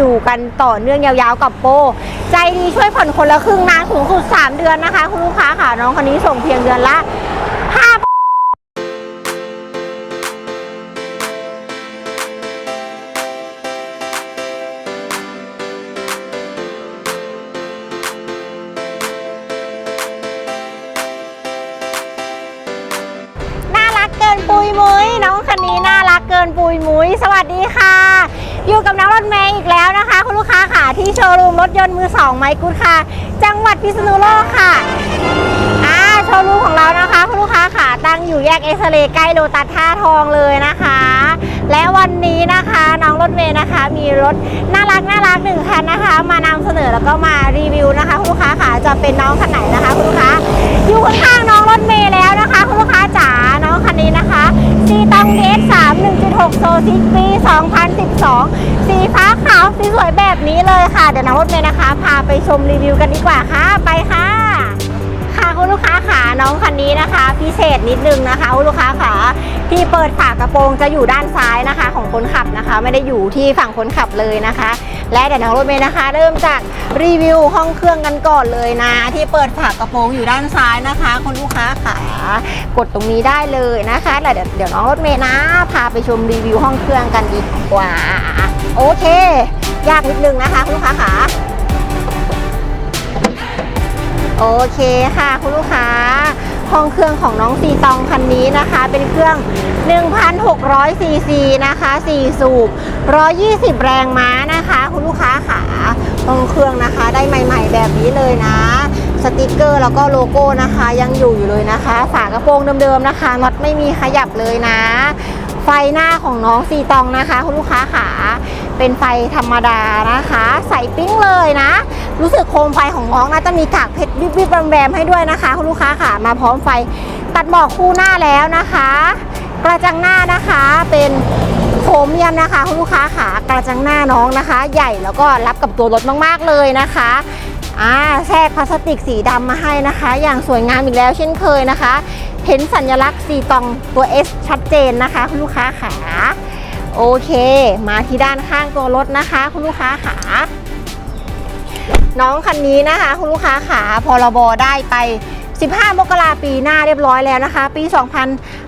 อยู่กันต่อเนื่องยาวๆกับโปรใจดีช่วยผ่อนคนละครึ่งนานสูงสุด 3 เดือนนะคะ คุณลูกค้าค่ะ น้องคนนี้ส่งเพียงเดือนละ5น่ารักเกินปุยมุ้ยน้องคนนี้น่ารักเกินปุยมุ้ยสวัสดีค่ะ อยู่กับน้องรถเมย์อีกแล้วนะคะ คุณลูกค้าค่ะที่โชว์รูมรถยนต์มือสองไมค์กุดค่ะ จังหวัดพิษณุโลกค่ะอ่าโชว์รูมของเรานะคะ คุณลูกค้าค่ะตั้งอยู่แยกเอ็กซเรย์ใกล้โลตัสท่าทองเลยนะคะ และวันนี้นะคะน้องรถเมย์นะคะ มีรถน่ารักน่ารักหนึ่งคันนะคะ มานำเสนอแล้วก็มารีวิวนะคะคุณลูกค้าค่ะจะเป็นน้องคันไหนนะคะคุณลูกค้าอยู่ข้างๆน้องรถเมย์แล้วนะคะ คุณลูกค้าจ๋าน้องคันนี้นะคะซีตองเด ม 1.6 โซซิกปี 2012 สีฟ้าขาวสีสวยแบบนี้เลยค่ะ เดี๋ยวน้องรถเมย์นะคะ พาไปชมรีวิวกันดีกว่าค่ะ ไปค่ะ คุณลูกค้าขาน้องคันนี้นะคะ พิเศษนิดนึงนะคะคุณลูกค้าขาที่เปิดฝากระโปรงจะอยู่ด้านซ้ายนะคะ ของคนขับนะคะ ไม่ได้อยู่ที่ฝั่งคนขับเลยนะคะ และเดี๋ยวน้องรถเมย์นะคะ เริ่มจากรีวิวห้องเครื่องกันก่อนเลยนะ ที่เปิดฝากระโปรงอยู่ด้านซ้ายนะคะคุณลูกค้าขากดตรงนี้ได้เลยนะคะแล้วเดี๋ยวเดี๋ยวน้องรถเมย์นะ พาไปชมรีวิวห้องเครื่องกันดีกว่า โอเค ยากนิดนึงนะคะคุณลูกค้าขา โอเคค่ะคุณลูกค้า ห้องเครื่องของน้องซีตองคันนี้นะคะ เป็นเครื่อง 1,600ซีซีนะคะ4สูบ 120 แรงม้านะคะ คุณลูกค้าค่ะห้องเครื่องนะคะได้ใหม่ ๆ แบบนี้เลยนะสติกเกอร์แล้วก็โลโก้นะคะยังอยู่อยู่เลยนะคะ ฝากระโปรงเดิมๆนะคะน็อตไม่มีขยับเลยนะ ไฟหน้าของน้องซีตองนะคะ คุณลูกค้าขาเป็นไฟธรรมดานะคะ ใส่ปิ้งเลยนะ รู้สึกโคมไฟของน้องนะจะมีกากเพชรวิบวิบแวมๆให้ด้วยนะคะ คุณลูกค้าค่ะมาพร้อมไฟตัดหมอกคู่หน้าแล้วนะคะ กระจังหน้านะคะเป็นโครเมียมนะคะ คุณลูกค้าค่ะกระจังหน้าน้องนะคะ ใหญ่แล้วก็รับกับตัวรถมากๆเลยนะคะอ่าแทรกพลาสติกสีดำมาให้นะคะ อย่างสวยงามอีกแล้วเช่นเคยนะคะ เห็นสัญลักษณ์สีตองตัว S ชัดเจนนะคะ คุณลูกค้าขาโอเค มาที่ด้านข้างตัวรถนะคะ คุณลูกค้าขาน้องคันนี้นะคะ คุณลูกค้าขาพรบได้ไป 15 มกราปีหน้าเรียบร้อยแล้วนะคะ ปี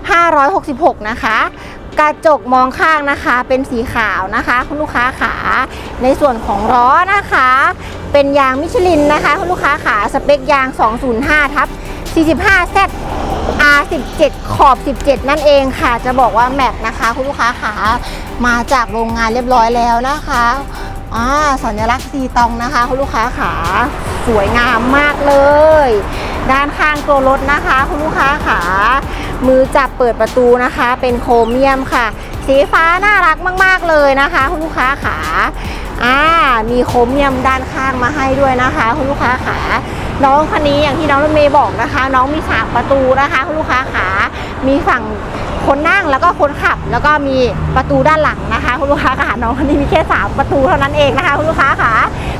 2566 นะคะกระจกมองข้างนะคะเป็นสีขาวนะคะ คุณลูกค้าขาในส่วนของล้อนะคะ เป็นยางมิชลินนะคะ คุณลูกค้าขาสเปคยาง 205 ทับ 45 Z R17 ขอบ 17 นั่นเองค่ะ จะบอกว่าแม็กนะคะ คุณลูกค้าขามาจากโรงงานเรียบร้อยแล้วนะคะอ่าสัญลักษณ์ซีตองนะคะ คุณลูกค้าขาสวยงามมากเลย ด้านข้างตัวรถนะคะ คุณลูกค้าขามือจับเปิดประตูนะคะ เป็นโครเมียมค่ะ สีฟ้าน่ารักมาก ๆ เลยนะคะ คุณลูกค้าขาอ่ามีโครเมียมด้านข้างมาให้ด้วยนะคะ คุณลูกค้าขา น้องคันนี้อย่างที่น้องรถเมย์บอกนะคะ น้องมีสามประตูนะคะคุณลูกค้าขามีฝั่งคนนั่งแล้วก็คนขับแล้วก็มีประตูด้านหลังนะคะคุณลูกค้าขาน้องคันนี้มีแค่สามประตูเท่านั้นเองนะคะคุณลูกค้าขา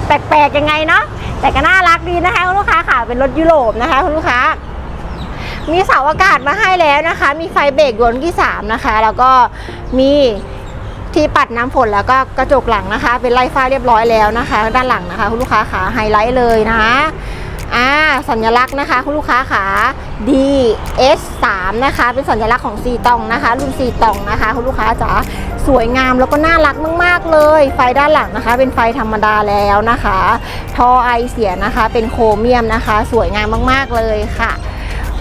แปลกๆยังไงเนาะแต่ก็น่ารักดีนะคะคุณลูกค้าขาเป็นรถยุโรปนะคะคุณลูกค้า มีเสาอากาศมาให้แล้วนะคะ มีไฟเบรกดวงที่3นะคะ แล้วก็มีที่ปัดน้ำฝนแล้วก็กระจกหลังนะคะ เป็นไล่ฟ้าเรียบร้อยแล้วนะคะ ด้านหลังนะคะคุณลูกค้าขาไฮไลท์เลยนะ อ่าสัญลักษณ์นะคะคุณลูกค้าขา DS3 นะคะ เป็นสัญลักษณ์ของซีตองนะคะ รุ่นซีตองนะคะคุณลูกค้าจ๋าสวยงามแล้วก็น่ารักมาก ๆ เลย ไฟด้านหลังนะคะ เป็นไฟธรรมดาแล้วนะคะท่อไอเสียนะคะ เป็นโครเมียมนะคะ สวยงามมาก ๆ เลยค่ะ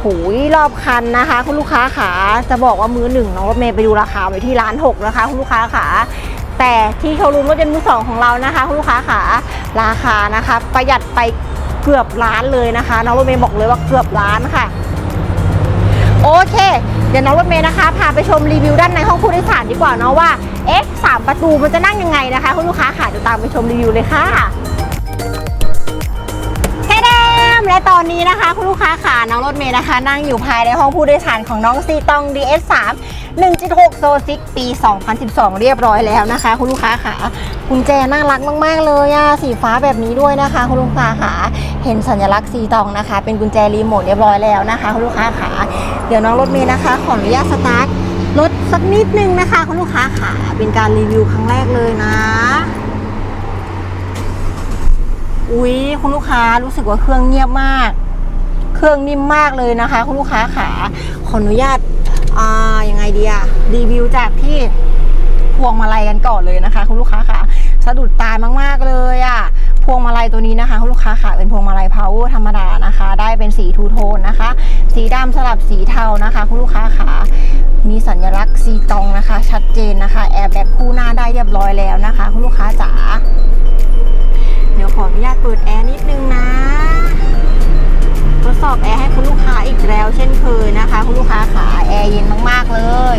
หูยรอบคันนะคะ คุณลูกค้าขาจะบอกว่ามือหนึ่งน้องรถเมย์ไปดูราคาไว้ที่ร้านหกนะคะ คุณลูกค้าขาแต่ที่โชว์รูมรถยนต์มือสองของเรานะคะ คุณลูกค้าขาราคานะคะ ประหยัดไป เกือบล้านเลยนะคะน้องรถเมย์บอกเลยว่าเกือบล้านค่ะ โอเค เดี๋ยวน้องรถเมย์นะคะพาไปชมรีวิวด้านในห้องผู้โดยสารดีกว่าเนาะว่าเอ๊ะสามประตูมันจะนั่งยังไงนะคะ คุณลูกค้าค่ะเดี๋ยวตามไปชมรีวิวเลยค่ะเทเดมและตอนนี้นะคะ คุณลูกค้าขาน้องรถเมย์นะคะ นั่งอยู่ภายในห้องผู้โดยสารของน้องซีตอง DS3 1.6 โซซิกปี 2012 เรียบร้อยแล้วนะคะ คุณลูกค้าขากุญแจน่ารักมาก ๆ เลยอะสีฟ้าแบบนี้ด้วยนะคะ คุณลูกค้าขาเห็นสัญลักษณ์ซีตองนะคะ เป็นกุญแจรีโมทเรียบร้อยแล้วนะคะ คุณลูกค้าขาเดี๋ยวน้องรถเมย์นะคะ ขออนุญาตสตาร์ทรถสักนิดนึงนะคะ คุณลูกค้าขาเป็นการรีวิวครั้งแรกเลยนะอุ๊ยคุณลูกค้ารู้สึกว่าเครื่องเงียบมาก เครื่องนิ่มมากเลยนะคะ คุณลูกค้าขาขออนุญาต อ่ายังไงดีอะรีวิวจากที่พวงมาลัยกันก่อนเลยนะคะ คุณลูกค้าขาสะดุดตามากๆเลยอะพวงมาลัยตัวนี้นะคะคุณลูกค้าขาเป็นพวงมาลัยพาวเวอร์ธรรมดานะคะ ได้เป็นสีทูโทนนะคะ สีดำสลับสีเทานะคะ คุณลูกค้าขามีสัญลักษณ์สีตองนะคะ ชัดเจนนะคะแอร์แบ็กคู่หน้าได้เรียบร้อยแล้วนะคะ คุณลูกค้าจ๋าเดี๋ยวขออนุญาตเปิดแอร์นิดนึงนะทดสอบแอร์ให้คุณลูกค้าอีกแล้ว เช่นเคยนะคะ คุณลูกค้าขาแอร์ เย็นมากๆเลย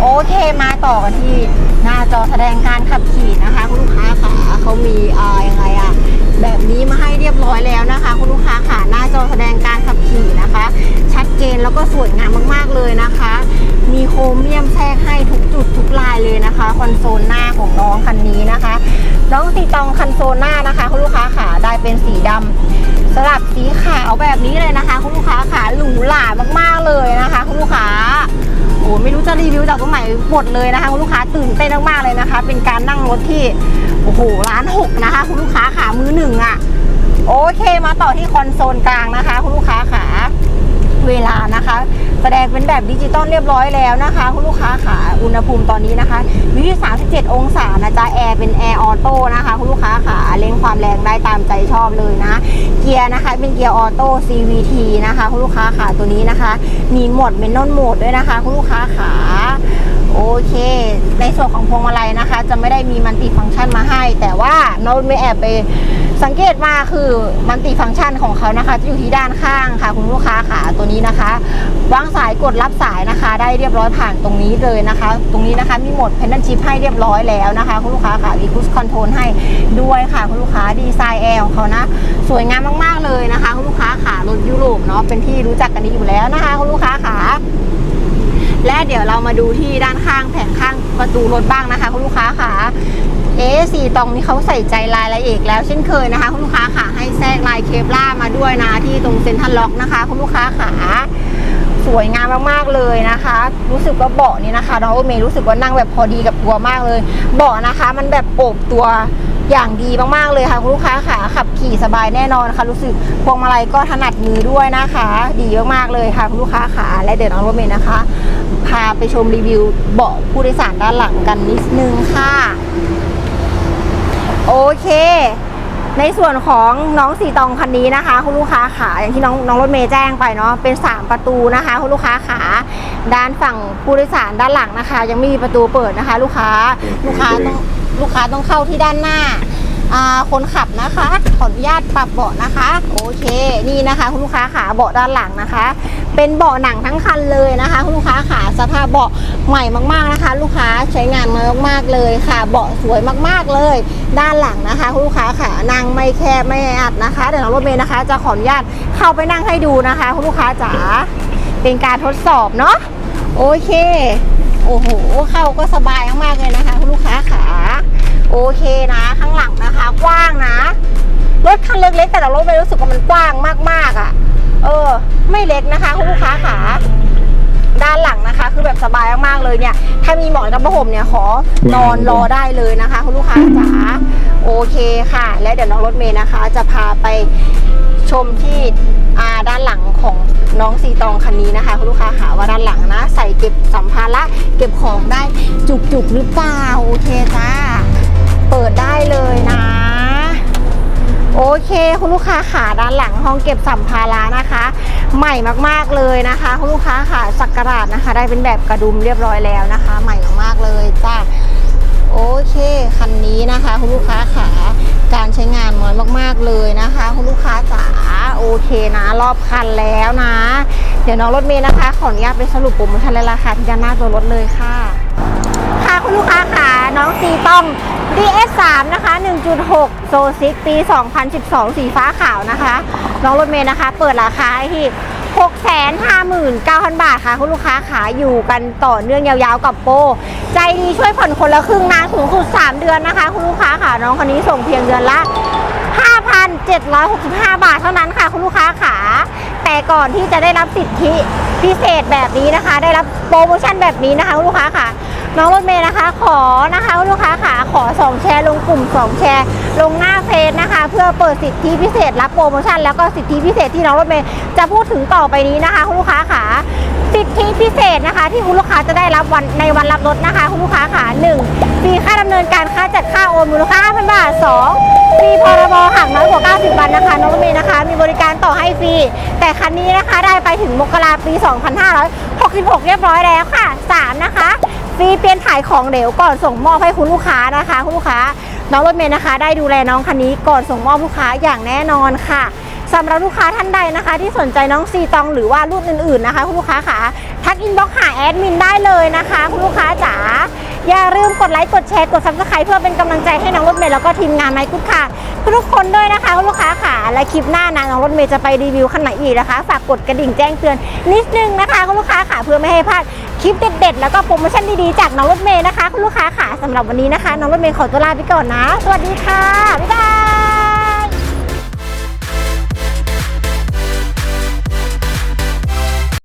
โอเคมาต่อกันที่หน้าจอแสดงการขับขี่นะคะคุณลูกค้าขาเขามีอ่ายังไงอะแบบนี้มาให้เรียบร้อยแล้วนะคะ คุณลูกค้าขาหน้าจอแสดงการขับขี่นะคะ ชัดเจนแล้วก็สวยงามมากๆเลยนะคะ อนโซลหน้าของน้องคันนี้นะคะ น้องสีตองคันโซลหน้านะคะคุณลูกค้าขาได้เป็นสีดำสลับสีขาวแบบนี้เลยนะคะ คุณลูกค้าขาหรูหรามากๆเลยนะคะ คุณลูกค้าโอ้ไม่รู้จะรีวิวจากตรงไหนหมดเลยนะคะคุณลูกค้าตื่นเต้นมากๆเลยนะคะ เป็นการนั่งรถที่โอ้โหร้านหกนะคะ คุณลูกค้าขามือหนึ่งอะ่ะโอเคมาต่อที่คอนโซลกลางนะคะ คุณลูกค้าขา เวลานะคะ แสดงเป็นแบบดิจิตอลเรียบร้อยแล้วนะคะคุณลูกค้าขาอุณหภูมิตอนนี้นะคะอยู่ที่ 37 องศานะจ๊ะแอร์เป็นแอร์ออโต้นะคะคุณลูกค้าขาเร่งความแรงได้ตามใจชอบเลยนะ เกียร์นะคะเป็นเกียร์ออโต้ CVT นะคะคุณลูกค้าขาตัวนี้นะคะ มีโหมดเมนนอนโหมดด้วยนะคะคุณลูกค้าขา โอเค ในส่วนของพวงมาลัยนะคะ จะไม่ได้มีมันติฟังก์ชันมาให้ แต่ว่าโน้ตไม่แอบไปสังเกตมาคือมันติฟังก์ชันของเขานะคะ จะอยู่ที่ด้านข้างค่ะ คุณลูกค้าค่ะตัวนี้นะคะวางสายกดรับสายนะคะ ได้เรียบร้อยผ่านตรงนี้เลยนะคะ ตรงนี้นะคะมีโหมด p e n d a n t chip ให้เรียบร้อยแล้วนะคะ คุณลูกค้าค่ะมี cruise control ให้ด้วยค่ะ คุณลูกค้าดีไซน์แอร์ของเขานะ สวยงามมาก ๆ เลยนะคะ คุณลูกค้าค่ะรถยุโรปเนาะเป็นที่รู้จักกันดีอยู่แล้วนะคะ คุณลูกค้าค่ะ และเดี๋ยวเรามาดูที่ด้านข้างแผงข้างประตูรถบ้างนะคะคุณลูกค้าค่ะเอสีตรงนี้เขาใส่ใจรายละเอียดแล้วเช่นเคยนะคะ คุณลูกค้าค่ะให้แทรกลายเคปล่ามาด้วยนะที่ตรงเซ็นทรัลล็อกนะคะ คุณลูกค้าค่ะสวยงามมากๆเลยนะคะ รู้สึกว่าเบาะนี้นะคะน้องโอเมย์รู้สึกว่านั่งแบบพอดีกับตัวมากเลย เบาะนะคะ มันแบบโอบตัวอย่างดีมากๆเลยค่ะคุณลูกค้าค่ะขับขี่สบายแน่นอนค่ะรู้สึกพวงมาลัยก็ถนัดมือด้วยนะคะ ดีมากๆเลยค่ะคุณลูกค้าค่ะและเดี๋ยวน้องโรเมย์นะคะ พาไปชมรีวิวเบาะผู้โดยสารด้านหลังกันนิดนึงค่ะ โอเค ในส่วนของน้องสีตองคันนี้นะคะ คุณลูกค้าขาอย่างที่น้องน้องรถเมย์แจ้งไปเนาะเป็น 3 ประตูนะคะ คุณลูกค้าขาด้านฝั่งผู้โดยสารด้านหลังนะคะ ยังไม่มีประตูเปิดนะคะ ลูกค้าลูกค้าต้องลูกค้าต้องเข้าที่ด้านหน้าอ่าคนขับนะคะ ขออนุญาตปรับเบาะนะคะ โอเค นี่นะคะ คุณลูกค้าขาเบาะด้านหลังนะคะ เป็นเบาะหนังทั้งคันเลยนะคะคุณลูกค้าขาสภาพเบาะใหม่มากๆนะคะ ลูกค้าใช้งานมามากๆเลยค่ะ เบาะสวยมากๆเลย ด้านหลังนะคะคุณลูกค้าขานั่งไม่แคบไม่อัดนะคะเดี๋ยวน้องรถเมย์นะคะ จะขออนุญาตเข้าไปนั่งให้ดูนะคะคุณลูกค้าจ๋าเป็นการทดสอบเนาะโอเคโอ้โหเข้าก็สบายมากๆเลยนะคะคุณลูกค้าขาโอเคนะ ข้างหลังนะคะ กว้างนะรถคันเล็กๆแต่เรารถไม่รู้สึกว่ามันกว้างมากๆอะ เออ ไม่เล็กนะคะคุณลูกค้าขาด้านหลังนะคะ คือแบบสบายมากๆเลยเนี่ย ถ้ามีหมอนกับผ้าห่มเนี่ยขอนอนรอได้เลยนะคะ คุณลูกค้าจ๋าโอเคค่ะ และเดี๋ยวน้องรถเมย์นะคะ จะพาไปชมที่าด้านหลังของน้องซีตองคันนี้นะคะคุณลูกค้าหาว่าด้านหลังนะ ใส่เก็บสัมภาระเก็บของได้จุกๆหรือเปล่าโอเคจ้าเปิดได้เลยนะ โอเค คุณลูกค้าขาด้านหลังห้องเก็บสัมภาระนะคะ ใหม่มากๆเลยนะคะ คุณลูกค้าค่ะสักการะนะคะ ได้เป็นแบบกระดุมเรียบร้อยแล้วนะคะ ใหม่มากๆเลยจ้าโอเคคันนี้นะคะ คุณลูกค้าขาการใช้งานน้อยมากๆเลยนะคะ คุณลูกค้าจ๋าโอเคนะ รอบคันแล้วนะ เดี๋ยวน้องรถเมย์นะคะ ขออนุญาตไปสรุปโปรโมชั่นและราคาที่ด้านหน้าตัวรถเลยค่ะ คุณลูกค้าค่ะน้องซีต้อง DS3 นะคะ 1.6 โซซิกปี 2012 สีฟ้าขาวนะคะ น้องรถเมย์นะคะ เปิดราคาที่659,000 บาทค่ะคุณลูกค้าขาอยู่กันต่อเนื่องยาวๆกับโปรใจดีช่วยผ่อนคนละครึ่งนานสูงสุด 3 เดือนนะคะ คุณลูกค้าค่ะน้องคนนี้ส่งเพียงเดือนละ 5,765 บาทเท่านั้นค่ะ คุณลูกค้าขาแต่ก่อนที่จะได้รับสิทธิพิเศษแบบนี้นะคะ ได้รับโปรโมชั่นแบบนี้นะคะ คุณลูกค้าค่ะ น้องรถเมย์นะคะ ขอนะคะคุณลูกค้าขาขอ2แชร์ลงกลุ่ม2แชร์ลงหน้าเฟซนะคะ เพื่อเปิดสิทธิพิเศษรับโปรโมชั่นแล้วก็สิทธิพิเศษที่น้องรถเมย์จะพูดถึงต่อไปนี้นะคะคุณลูกค้าขาสิทธิพิเศษนะคะ ที่คุณลูกค้าจะได้รับวันในวันรับรถนะคะ คุณลูกค้าขา1ฟรีค่าดำเนินการค่าจัดค่าโอนมูลค่า5,000บาท2ฟรีพรบหักน้อยกว่า 90 วันนะคะน้องรถเมย์นะคะ มีบริการต่อให้ฟรี แต่คันนี้นะคะได้ไปถึงมกราปี 2566 เรียบร้อยแล้วค่ะ 3 นะคะ รีเปลี่ยนถ่ายของเหลวก่อนส่งมอบให้คุณลูกค้านะคะคุณลูกค้า น้องรถเมย์นะคะ ได้ดูแลน้องคันนี้ก่อนส่งมอบลูกค้าอย่างแน่นอนค่ะสำหรับลูกค้าท่านใดนะคะ ที่สนใจน้องซีตองหรือว่ารุ่นอื่นๆนะคะคุณลูกค้าค่ะทักอินบ็อกหาแอดมินได้เลยนะคะ คุณลูกค้าจ๋าอย่าลืมกดไลค์กดแชร์กดซับสไครต์เพื่อเป็นกำลังใจให้น้องรถเมย์แล้วก็ทีมงานไมค์กุ๊ดค่ะทุกคนด้วยนะคะคุณลูกค้าค่ะและคลิปหน้านะน้องรถเมย์จะไปรีวิวคันไหนอีกนะคะ ฝากกดกระดิ่งแจ้งเตือนนิดนึงนะคะคุณลูกค้าค่ะเพื่อไม่ให้พลาด คลิปเด็ดๆ แล้วก็โปรโมชั่นดีๆ จากน้องรถเมย์นะคะ คุณลูกค้าค่ะสำหรับวันนี้นะคะ น้องรถเมย์ขอตัวลาไปก่อนนะ สวัสดีค่ะ บ๊ายบาย